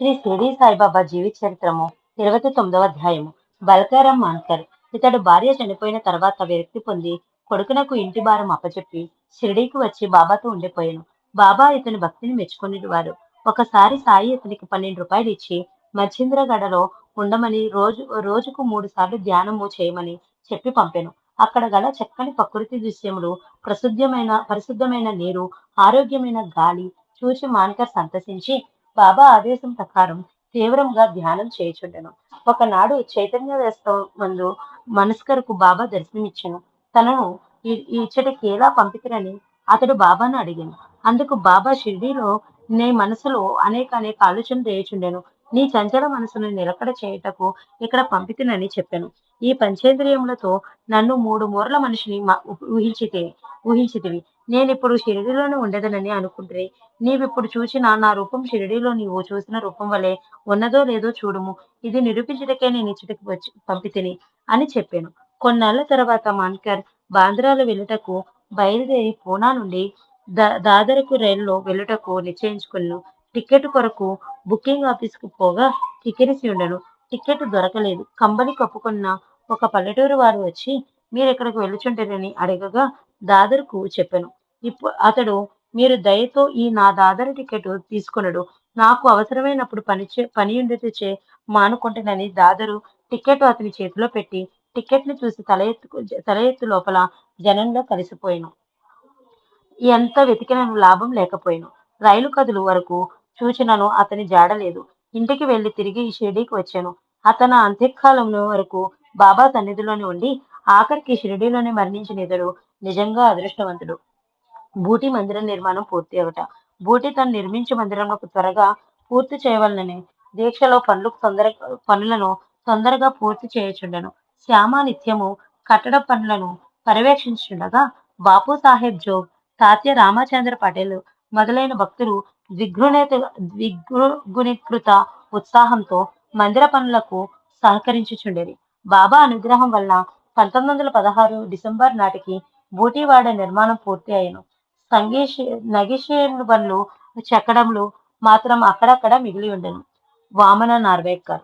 శ్రీ షిరిడి సాయిబాబా జీవిత చరిత్రము ఇరవై తొమ్మిదవ అధ్యాయము. బల్కారం మాన్కర్. ఇతడు భార్య చనిపోయిన తర్వాత విరక్తి పొంది కొడుకునకు ఇంటి భారం అప్పచెప్పి షిరిడీకి వచ్చి బాబాతో ఉండిపోయాను. బాబా ఇతని భక్తిని మెచ్చుకునేవారు ఒకసారి సాయి ఇతనికి పన్నెండు రూపాయలు ఇచ్చి మచ్చింద్రగడలో ఉండమని రోజు రోజుకు మూడు సార్లు ధ్యానము చేయమని చెప్పి పంపాను. అక్కడ గల చక్కని ప్రకృతి దృశ్యములు ప్రసిద్ధమైన పరిశుద్ధమైన నీరు ఆరోగ్యమైన గాలి చూసి మాన్కర్ సంతసించి బాబా ఆదేశం ప్రకారం తీవ్రంగా ధ్యానం చేయుచుండెను. ఒకనాడు చైతన్య వేస్తం మందు మనస్కరుకు బాబా దర్శనమిచ్చాను. తనను ఈ- ఇచ్చటికి ఎలా పంపితురని అతడు బాబాను అడిగాను. అందుకు బాబా షిర్డీలో నీ మనసులో అనేక అనేక ఆలోచనలు చేయుచుండెను. నీ చంచల మనసును నిలకడ చేయుటకు ఇక్కడ పంపితునని చెప్పాను. ఈ పంచేంద్రియములతో నన్ను మూడు మూరల మనిషిని ఊహించితే ఊహించితివి. నేనిప్పుడు షిరిడిలోనే ఉండదనని అనుకుంటే నీవిప్పుడు చూసిన నా రూపం షిరిడిలో నీవు చూసిన రూపం వలె ఉన్నదో లేదో చూడుము. ఇది నిరూపించుటకే నేను ఇచ్చటికి వచ్చి పంపితిని అని చెప్పాను. కొన్నాళ్ళ తర్వాత మాన్కర్ బాంద్రాలు వెళ్ళుటకు బయలుదేరి పూనా నుండి దా దాదరకు రైల్లో వెళ్ళుటకు నిశ్చయించుకున్నాను టికెట్ కొరకు బుకింగ్ ఆఫీస్కు పోగా టికెట్సి ఉండను. టికెట్ దొరకలేదు. కంబని కప్పుకున్న ఒక పల్లెటూరు వారు వచ్చి మీరు ఇక్కడికి వెళ్ళుచుంటారని అడగగా దాదర్కు చెప్పాను. ఇప్పుడు అతడు మీరు దయతో ఈ నా దాదర్ టికెట్ తీసుకునడు. నాకు అవసరమైనప్పుడు పని చే పని ఉండేచే మానుకుంటానని దాదరు టికెట్ అతని చేతిలో పెట్టి టికెట్ని చూసి తల ఎత్తు తల ఎత్తు లోపల జనంలో కలిసిపోయాను. ఎంత వెతికినను లాభం లేకపోయాను. రైలు కదులు వరకు చూచినను అతని జాడలేదు ఇంటికి వెళ్ళి తిరిగి షిరిడీకి వచ్చాను. అతను అంత్యకాలం వరకు బాబా సన్నిధిలోనే ఉండి ఆఖరికి షిరిడీలోనే మరణించిన ఇతడు నిజంగా అదృష్టవంతుడు. బూటి మందిరం నిర్మాణం పూర్తి అవట బూటి తను నిర్మించే మందిరంలో త్వరగా పూర్తి చేయవలనని దీక్షలో పనులు తొందర పనులను తొందరగా పూర్తి చేయుచుండెను. శ్యామ నిత్యము కట్టడ పనులను పర్యవేక్షించుండగా బాపు సాహెబ్ జోగ్ తాత్య రామచంద్ర పటేల్ మొదలైన భక్తులు దిగ్గుణేత దిగ్గుణీకృత ఉత్సాహంతో మందిర పనులకు సహకరించుచుండేది బాబా అనుగ్రహం వల్ల పంతొమ్మిది వందల పదహారు డిసెంబర్ నాటికి బూటీవాడ నిర్మాణం పూర్తి అయ్యను. సంగీష్ నగిషేర్లు బండ్లు చెక్కడంలు మాత్రం అక్కడక్కడ మిగిలి ఉండను. వామన నార్వేకర్.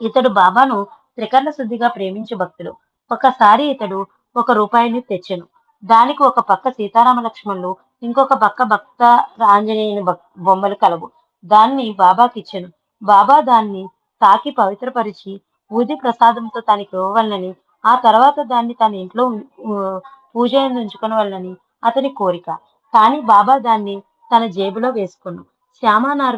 ఇతడు బాబాను త్రికరణ శుద్ధిగా ప్రేమించే భక్తుడు ఒకసారి ఇతడు ఒక రూపాయిని తెచ్చెను. దానికి ఒక పక్క సీతారామ లక్ష్మణులు ఇంకొక పక్క భక్త ఆంజనేయుని బొమ్మలు కలవు. దాన్ని బాబాకిచ్చాను. బాబా దాన్ని తాకి పవిత్రపరిచి ఊది ప్రసాదంతో తనకి ఇవ్వవలనని ఆ తర్వాత దాన్ని తన ఇంట్లో ఉ- పూజ ఉంచుకునవలనని అతని కోరిక. కానీ బాబా దాన్ని తన జేబులో వేసుకున్నాడు. శ్యామా